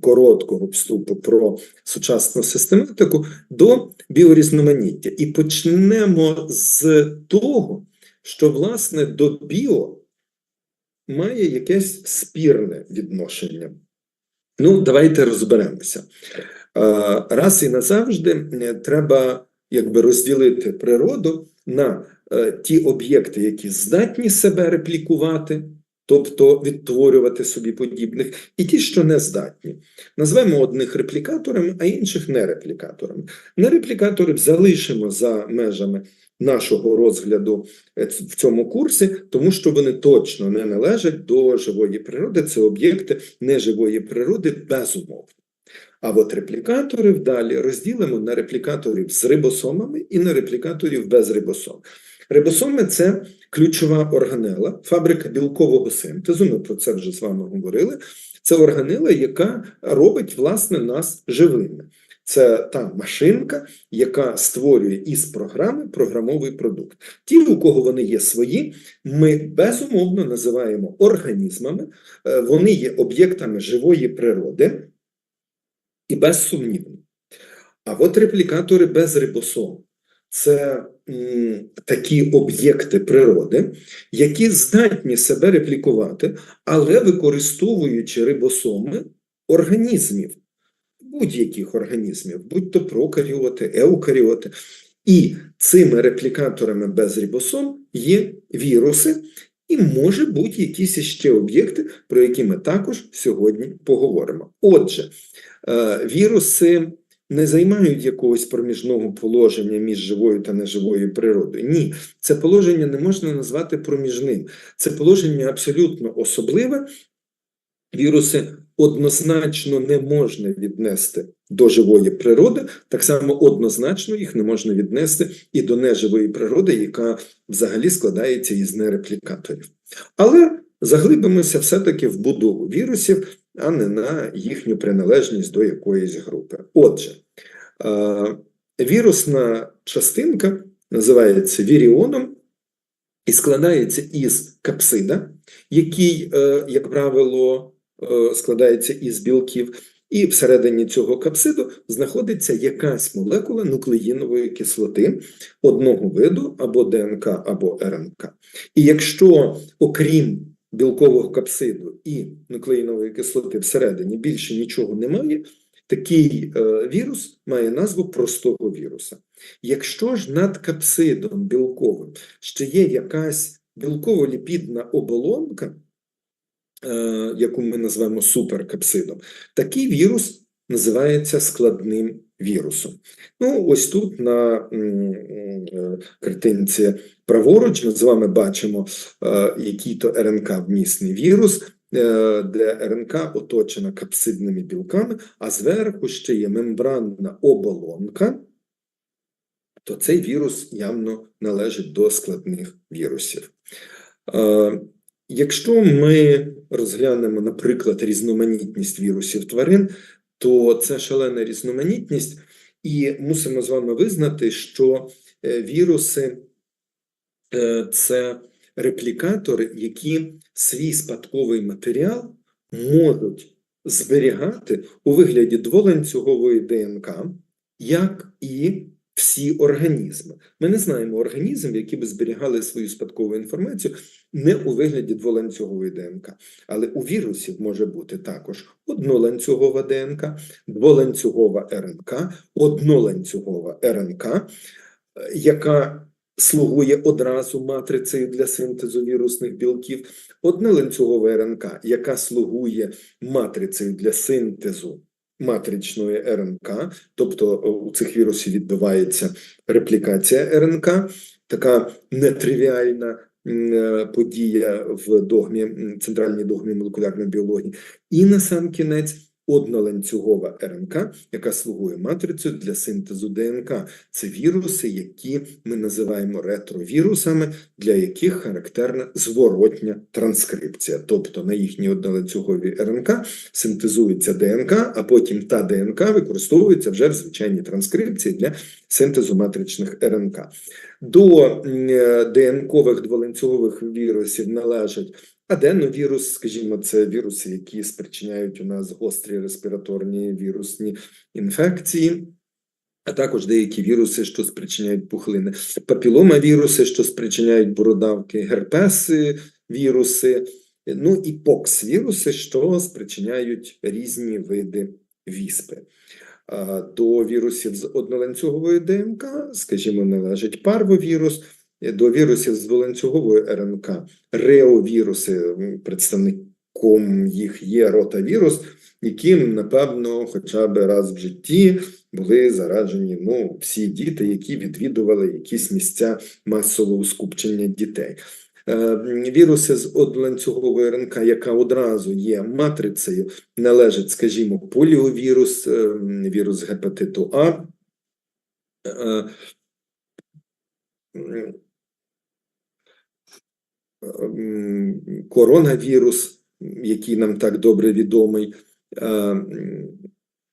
короткого вступу про сучасну систематику до біорізноманіття. І почнемо з того, що власне до біо має якесь спірне відношення. Ну, давайте розберемося. Раз і назавжди е, треба якби розділити природу на е, ті об'єкти, які здатні себе реплікувати, тобто відтворювати собі подібних, і ті, що не здатні. Назвемо одних реплікаторами, а інших нереплікаторами. Нереплікатори залишимо за межами нашого розгляду е, в цьому курсі, тому що вони точно не належать до живої природи. Це об'єкти неживої природи безумовно. А от реплікатори вдалі розділимо на реплікаторів з рибосомами і на реплікаторів без рибосом. Рибосоми це ключова органела, фабрика білкового синтезу. Ми про це вже з вами говорили. Це органела, яка робить власне нас живими. Це та машинка, яка створює із програми програмовий продукт. Ті, у кого вони є свої, ми безумовно називаємо організмами, Е, вони є об'єктами живої природи і безсумнівно. А от реплікатори без рибосом це такі об'єкти природи, які здатні себе реплікувати, але використовуючи рибосоми організмів, будь-яких організмів, будь то прокаріоти, еукаріоти. І цими реплікаторами без рибосом є віруси, і може бути якісь ще об'єкти, про які ми також сьогодні поговоримо. Отже, е, віруси не займають якогось проміжного положення між живою та неживою природою. Ні, це положення не можна назвати проміжним. Це положення абсолютно особливе. Віруси однозначно не можна віднести до живої природи, так само однозначно їх не можна віднести і до неживої природи, яка взагалі складається із нереплікаторів. Але заглибимося все-таки в будову вірусів, а не на їхню приналежність до якоїсь групи. Отже, вірусна частинка називається віріоном і складається із капсида, який, е, як правило, е, складається із білків, і всередині цього капсиду знаходиться якась молекула нуклеїнової кислоти одного виду або ДНК, або РНК. І якщо, окрім білкового капсиду і нуклеїнової кислоти всередині більше нічого немає, такий е, вірус має назву простого віруса. Якщо ж над капсидом білковим ще є якась білково-ліпідна оболонка, е, яку ми назвемо суперкапсидом, такий вірус називається складним вірусом. Ну, ось тут на е, картинці праворуч ми з вами бачимо, е, який то РНК вмісний вірус, е, де РНК оточена капсидними білками, а зверху ще є мембранна оболонка, то цей вірус явно належить до складних вірусів. Якщо ми розглянемо, наприклад, різноманітність вірусів тварин, то це шалена різноманітність, і мусимо з вами визнати, що е, віруси е, це реплікатори, які свій спадковий матеріал можуть зберігати у вигляді дволанцюгової ДНК, як і всі організми. Ми не знаємо організм, які би зберігали свою спадкову інформацію не у вигляді дволанцюгової ДНК. Але у вірусів може бути також одноланцюгова ДНК, дволанцюгова РНК, одноланцюгова РНК, е, яка слугує одразу матрицею для синтезу вірусних білків, одноланцюгова РНК, яка слугує матрицею для синтезу матричної РНК, тобто е, у цих вірусів відбувається реплікація РНК, така нетривіальна е, подія в догмі, центральній догмі молекулярної біології, і на сам кінець одноланцюгова РНК, яка слугує матрицею для синтезу ДНК. Це віруси, які ми називаємо ретровірусами, для яких характерна зворотня транскрипція. Тобто на їхній одноланцюговій РНК синтезується ДНК, а потім та ДНК використовується вже в звичайній транскрипції для синтезу матричних РНК. До е, ДНКових дволанцюгових вірусів належать Аденовірус, скажімо, це віруси, які спричиняють у нас гострі респіраторні вірусні інфекції, а також деякі віруси, що спричиняють пухлини, папіломавіруси, що спричиняють бородавки, герпеси, віруси, ну і покс-віруси, що спричиняють різні види віспи. До вірусів з одноланцюгової ДНК, скажімо, належить парвовірус, до вірусів з дволанцюгової РНК, реовіруси, представником їх є ротавірус, яким, напевно, хоча б раз в житті були заражені ну, всі діти, які відвідували якісь місця масового скупчення дітей. Е, Віруси з одноланцюгової РНК, яка одразу є матрицею, належить, скажімо, поліовірус, е, вірус гепатиту А, е, коронавірус, який нам так добре відомий, е,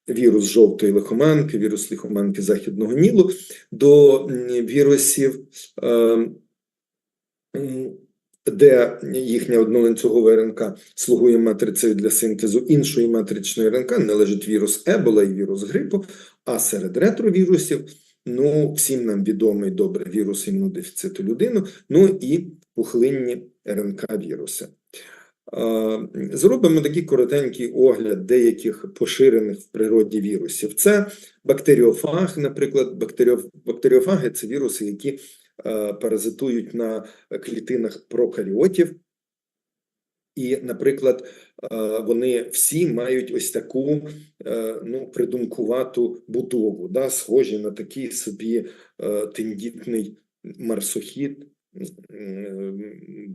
вірус жовтої лихоманки, вірус лихоманки Західного Нілу, до вірусів, е, де їхня одноланцюгова РНК слугує матрицею для синтезу іншої матричної РНК, належить вірус Ебола і вірус грипу, а серед ретровірусів, ну, всім нам відомий добре вірус імунодефіциту людини, ну і пухлинні РНК-віруси. Е, Зробимо такий коротенький огляд деяких поширених в природі вірусів. Це бактеріофаг, наприклад, бактеріофаги це віруси, які паразитують на клітинах прокаріотів. І, наприклад, вони всі мають ось таку ну, придумкувату будову, да, схожі на такий собі тендітний марсохід.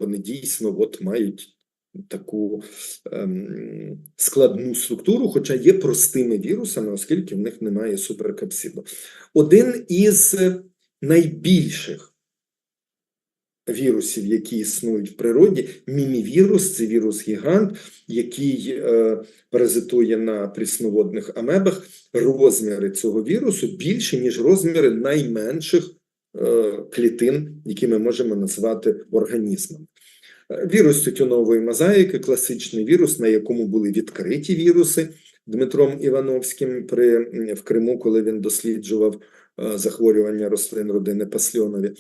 Вони дійсно от мають таку ем, складну структуру, хоча є простими вірусами, оскільки в них немає суперкапсиду. Один із найбільших вірусів, які існують в природі, мімівірус, це вірус-гігант, який е, паразитує на прісноводних амебах. Розміри цього вірусу більше, ніж розміри найменших клітин, які ми можемо назвати організмом. Е, Вірус тютюнової мозаїки, класичний вірус, на якому були відкриті віруси Дмитром Івановським при, в Криму, коли він досліджував е, захворювання рослин родини Пасльонові.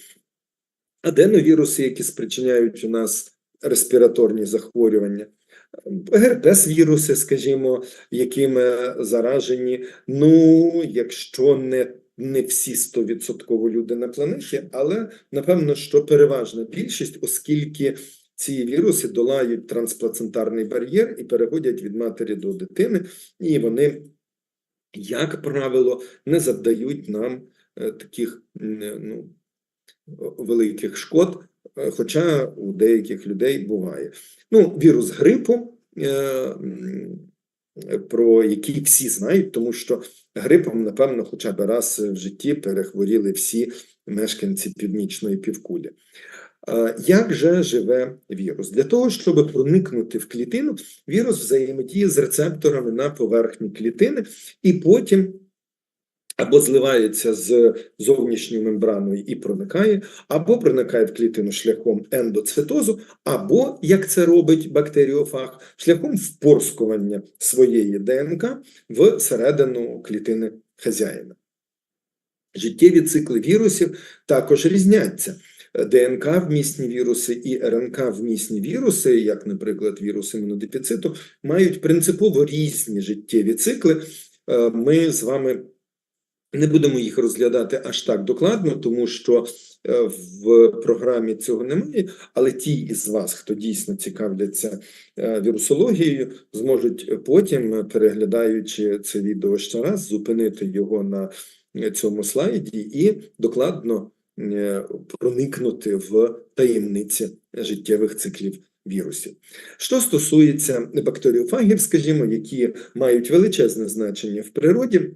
Аденовіруси, які спричиняють у нас респіраторні захворювання, герпес-віруси, скажімо, якими заражені, ну, якщо не, не всі 100% люди на планеті, але напевно, що переважна більшість, оскільки ці віруси долають трансплацентарний бар'єр і переходять від матері до дитини, і вони, як правило, не завдають нам е, таких ну, великих шкод, е, хоча у деяких людей буває. Ну, вірус грипу, е, про який всі знають, тому що грипом, напевно, хоча б раз в житті перехворіли всі мешканці північної півкулі. Як же живе вірус? Для того, щоб проникнути в клітину, вірус взаємодіє з рецепторами на поверхні клітини і потім або зливається з зовнішньою мембраною і проникає, або проникає в клітину шляхом ендоцитозу, або, як це робить бактеріофаг, шляхом впорскування своєї ДНК в середину клітини хазяїна. Життєві цикли вірусів також різняться. ДНК вмісні віруси і РНК вмісні віруси, як, наприклад, вірус імунодефіциту, мають принципово різні життєві цикли. Е, Ми з вами не будемо їх розглядати аж так докладно, тому що е, в програмі цього немає. Але ті із вас, хто дійсно цікавляться е, вірусологією, зможуть потім, переглядаючи це відео ще раз, зупинити його на цьому слайді і докладно е, проникнути в таємниці життєвих циклів вірусів. Що стосується бактеріофагів, скажімо, які мають величезне значення в природі,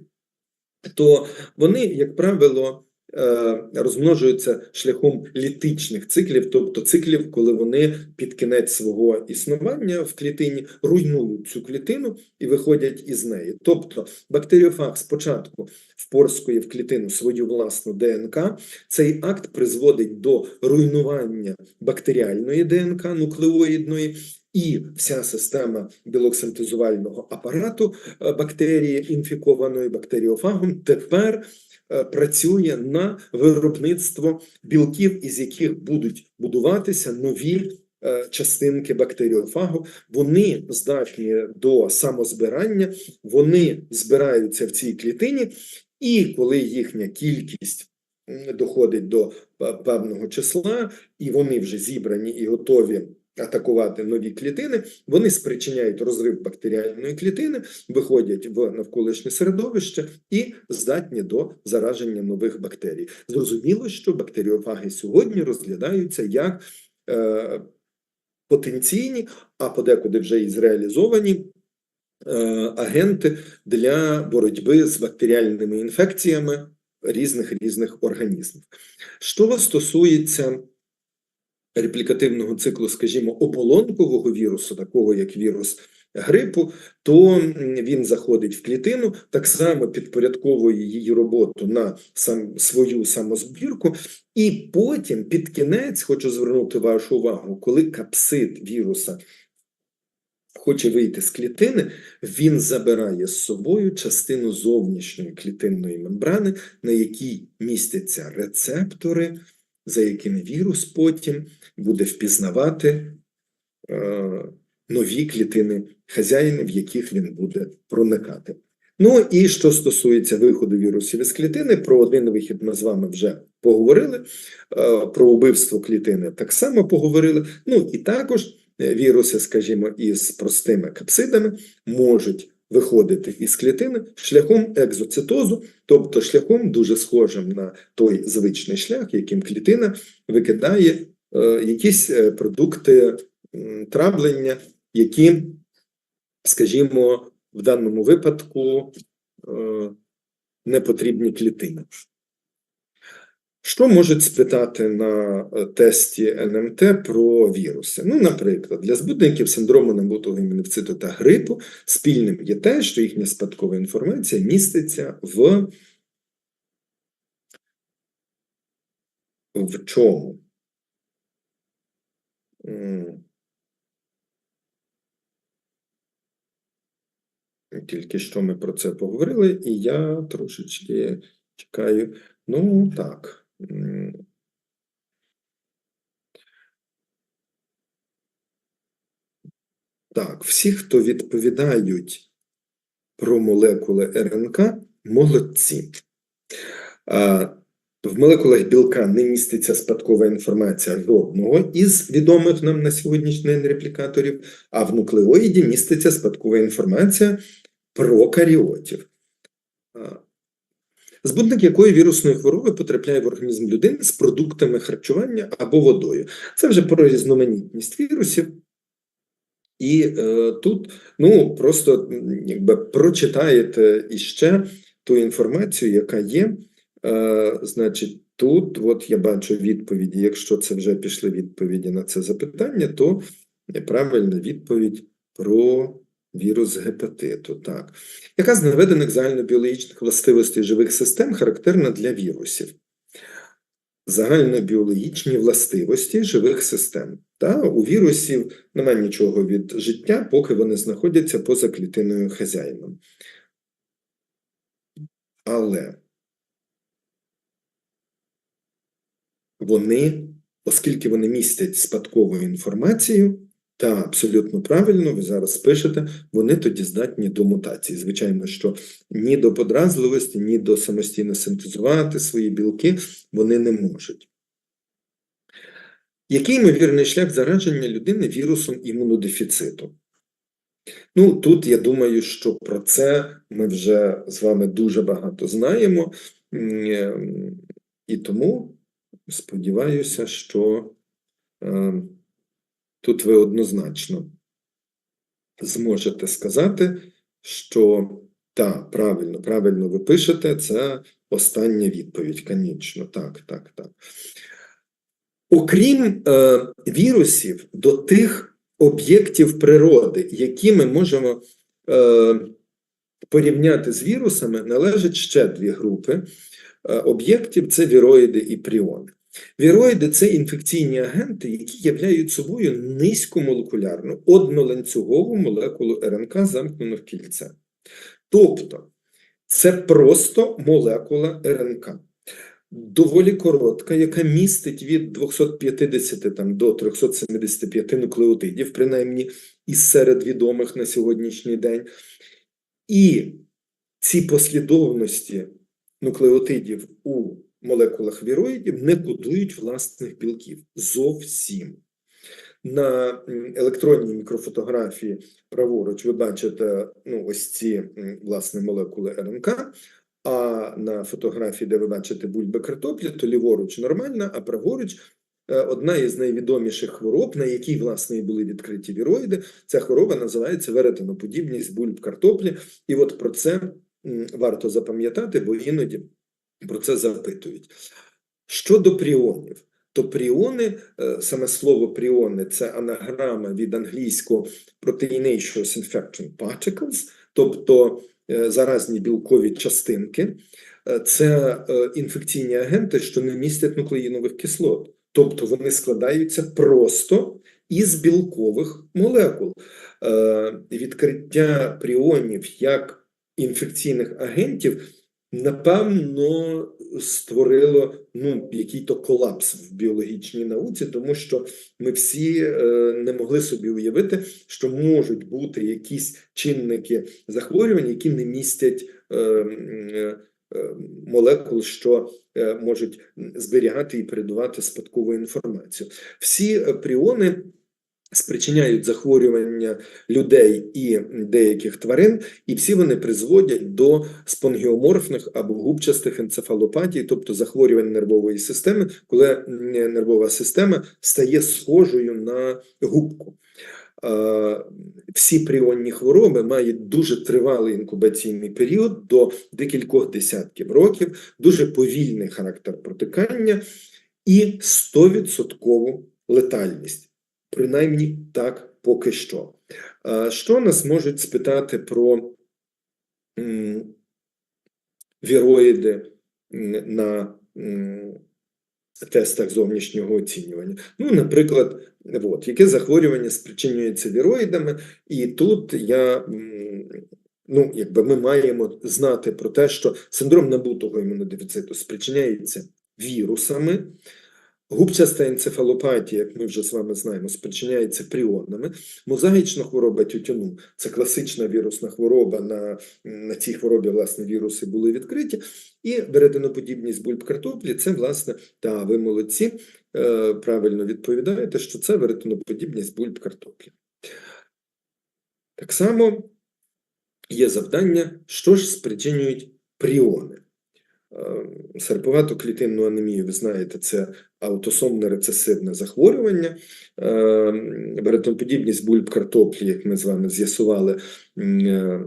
то вони, як правило, е, розмножуються шляхом літичних циклів, тобто циклів, коли вони під кінець свого існування в клітині руйнують цю клітину і виходять із неї. Тобто бактеріофаг спочатку впорскує в клітину свою власну ДНК. Цей акт призводить до руйнування бактеріальної ДНК нуклеоїдної. І вся система білоксинтезувального апарату е, бактерії, інфікованої бактеріофагом, тепер е, працює на виробництво білків, із яких будуть будуватися нові е, частинки бактеріофагу. Вони здатні до самозбирання, вони збираються в цій клітині, і коли їхня кількість доходить до певного числа, і вони вже зібрані і готові атакувати нові клітини, вони спричиняють розрив бактеріальної клітини, виходять в навколишнє середовище і здатні до зараження нових бактерій. Зрозуміло, що бактеріофаги сьогодні розглядаються як е, потенційні, а подекуди вже і зреалізовані е, агенти для боротьби з бактеріальними інфекціями різних різних організмів. Що стосується реплікативного циклу, скажімо, ополонкового вірусу, такого як вірус грипу, то він заходить в клітину, так само підпорядковує її роботу на сам свою самозбірку, і потім під кінець хочу звернути вашу увагу, коли капсид віруса. Хоче вийти з клітини, він забирає з собою частину зовнішньої клітинної мембрани, на якій містяться рецептори, за якими вірус потім буде впізнавати е, нові клітини хазяїна, в яких він буде проникати. Ну і що стосується виходу вірусів із клітини, про один вихід ми з вами вже поговорили. е, Про убивство клітини так само поговорили. Ну і також е, віруси, скажімо, із простими капсидами можуть виходити із клітини шляхом екзоцитозу, тобто шляхом дуже схожим на той звичний шлях, яким клітина викидає е, якісь е, продукти м, травлення, які, скажімо, в даному випадку е, не потрібні клітині. Що можуть спитати на е, тесті НМТ про віруси? Ну, наприклад, для збудників синдрому набутого імуноциту та грипу спільним є те, що їхня спадкова інформація міститься в, в чому? Тільки що ми про це поговорили, і я трошечки чекаю. Ну, так. Так, всі, хто відповідають про молекули РНК, молодці. В молекулах білка не міститься спадкова інформація жодного із відомих нам на сьогоднішній день реплікаторів, а в нуклеоїді міститься спадкова інформація про каріотів. Збудник якої вірусної хвороби потрапляє в організм людини з продуктами харчування або водою. Це вже про різноманітність вірусів. І е, тут ну просто якби прочитаєте іще ту інформацію, яка є. Е, значить, тут от я бачу відповіді. Якщо це вже пішли відповіді на це запитання, то правильна відповідь про вірус гепатиту. Так. Яка з наведених загальнобіологічних властивостей живих систем характерна для вірусів? Загальнобіологічні властивості живих систем. Та? У вірусів немає нічого від життя, поки вони знаходяться поза клітиною хазяїном. Але вони, оскільки вони містять спадкову інформацію, та абсолютно правильно, ви зараз пишете, вони тоді здатні до мутації. Звичайно, що ні до подразливості, ні до самостійно синтезувати свої білки вони не можуть. Який ймовірний шлях зараження людини вірусом імунодефіциту? Ну, тут я думаю, що про це ми вже з вами дуже багато знаємо, е, і тому сподіваюся, що е, тут ви однозначно зможете сказати, що Так, правильно, правильно ви пишете. Це остання відповідь, конечно. Так, так, так. Окрім е, вірусів, до тих об'єктів природи, які ми можемо е, порівняти з вірусами, належать ще дві групи е, об'єктів: це віроїди і пріони. Віроїди це інфекційні агенти, які являють собою низькомолекулярну одноланцюгову молекулу РНК замкнену в кільце. Тобто це просто молекула РНК, доволі коротка, яка містить від 250 там, до 375 нуклеотидів, принаймні із серед відомих на сьогоднішній день. І ці послідовності нуклеотидів у молекулах віроїдів не кодують власних білків зовсім. На електронній мікрофотографії праворуч ви бачите ну, ось ці власне молекули РНК, а на фотографії, де ви бачите бульби картоплі, то ліворуч нормальна, а праворуч е, одна із найвідоміших хвороб, на якій власне і були відкриті віроїди. Ця хвороба називається веретеноподібність бульб картоплі. І от про це варто запам'ятати, бо іноді про це запитують. Щодо пріонів, то пріони, е, саме слово пріони це анаграма від англійського proteinaceous infection particles, тобто е, заразні білкові частинки, Е, це інфекційні агенти, що не містять нуклеїнових кислот, тобто вони складаються просто із білкових молекул. Відкриття пріонів як інфекційних агентів напевно створило ну, який-то колапс в біологічній науці, тому що ми всі е, не могли собі уявити, що можуть бути якісь чинники захворювань, які не містять е, е, е, молекул, що е, можуть зберігати і передавати спадкову інформацію. Всі е, пріони спричиняють захворювання людей і деяких тварин, і всі вони призводять до спонгіоморфних або губчастих енцефалопатій, тобто захворювань нервової системи, коли нервова система стає схожою на губку. Всі пріонні хвороби мають дуже тривалий інкубаційний період до декількох десятків років, дуже повільний характер протикання і 100% летальність. Принаймні так поки що. Що нас можуть спитати про віроїди на тестах зовнішнього оцінювання? Ну, наприклад, от, яке захворювання спричинюється віроїдами, і тут я. Ну, якби ми маємо знати про те, що синдром набутого імунодефіциту спричиняється вірусами, Губчаста енцефалопатія, як ми вже з вами знаємо, спричиняється пріонами. Мозаїчна хвороба тютюну це класична вірусна хвороба. На, на цій хворобі власне віруси були відкриті. І веретеноподібність бульб картоплі це власне, та ви молодці, е, правильно відповідаєте, що це веретеноподібність бульб картоплі. Так само є завдання, що ж спричинюють пріони. Е, Серповату клітинну анемію, ви знаєте, це аутосомне рецесивне захворювання. Е, Беретоподібність бульб картоплі, як ми з вами з'ясували, е,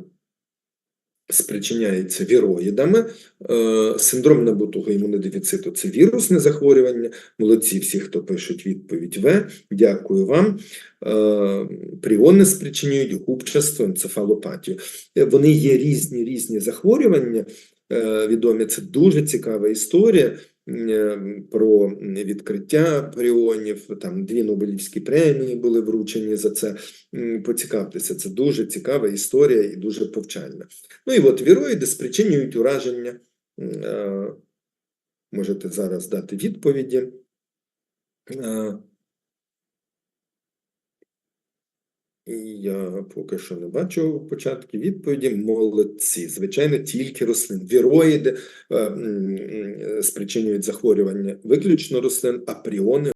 спричиняється віроїдами. Е, Синдром набутого імунодефіциту це вірусне захворювання. Молодці всі, хто пишуть відповідь В. Дякую вам. Е, Пріони спричинюють губчасту енцефалопатію. Вони є різні різні захворювання відомі. Це дуже цікава історія е, про відкриття пріонів. Там дві Нобелівські премії були вручені за це. Поцікавтеся, це дуже цікава історія і дуже повчальна. Ну і от віроїди спричинюють ураження. Е, Можете зараз дати відповіді. Е, І я поки що не бачу початки відповіді. Молодці. Звичайно, тільки рослин. Віроїди е, м, спричинюють захворювання виключно рослин, а пріони